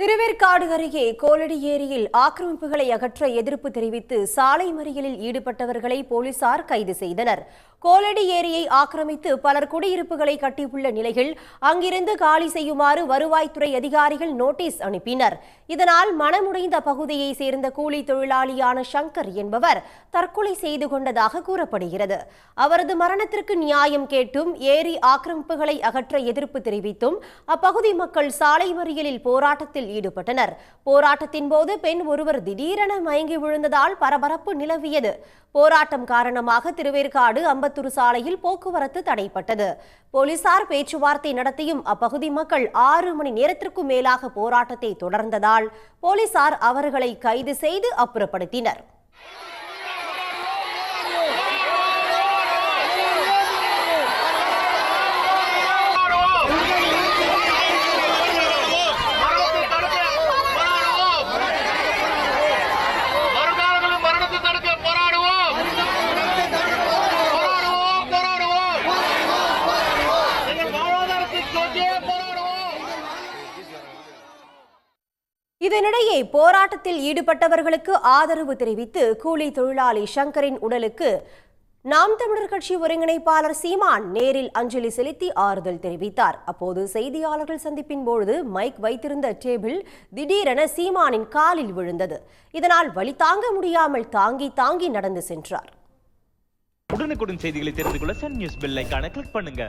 திருவேற்காடு அருகே கோலடி ஏரியில் ஆக்கிரமிப்புகளை அகற்ற எதிர்ப்பு தெரிவித்து சாலை மறியலில் ஈடுபட்டவர்களை போலீசார் கைது செய்தனர். கோலடி ஏரியை ஆக்கிரமித்து பலர் குடியிருப்புகளை கட்டியுள்ள நிலையில் அங்கிருந்து காலி செய்யுமாறு வருவாய்த்துறை அதிகாரிகள் நோட்டீஸ் அனுப்பினர். இதனால் மனமுடைந்த பகுதியை சேர்ந்த கூலி தொழிலாளியான சங்கர் என்பவர் தற்கொலை செய்து கொண்டதாக கூறப்படுகிறது. அவரது மரணத்திற்கு நியாயம் கேட்டும் ஏரி ஆக்கிரமிப்புகளை அகற்ற எதிர்ப்பு தெரிவித்தும் அப்பகுதி மக்கள் சாலை மறியலில் போராட்டத்தில் ஈடுபட்டனர். போராட்டத்தின் போது பெண் ஒருவர் திடீரென மயங்கி விழுந்ததால் பரபரப்பு நிலவியது. போராட்டம் காரணமாக திருவேற்காடு அம்பத்தூர் சாலையில் போக்குவரத்து தடைப்பட்டது. போலீசார் பேச்சுவார்த்தை நடத்தியும் அப்பகுதி மக்கள் ஆறு மணி நேரத்திற்கும் மேலாக போராட்டத்தை தொடர்ந்ததால் போலீசார் அவர்களை கைது செய்து அப்புறப்படுத்தினர். இதனிடையே போராட்டத்தில் ஈடுபட்டவர்களுக்கு ஆதரவு தெரிவித்து கூலி தொழிலாளி சங்கரின் உடலுக்கு நாம் தமிழர் கட்சி ஒருங்கிணைப்பாளர் சீமான் நேரில் அஞ்சலி செலுத்தி ஆறுதல் தெரிவித்தார். அப்போது செய்தியாளர்கள் சந்திப்பின் பொழுது மைக் வைத்திருந்த டேபிள் திடீரென சீமானின் காலில் விழுந்தது. இதனால் வழி தாங்க முடியாமல் தாங்கி தாங்கி நடந்து சென்றார். உடனுக்குடன் செய்திகளை தெரிந்து கொள்ள சன் நியூஸ் பெல் ஐக்கான கிளிக் பண்ணுங்க.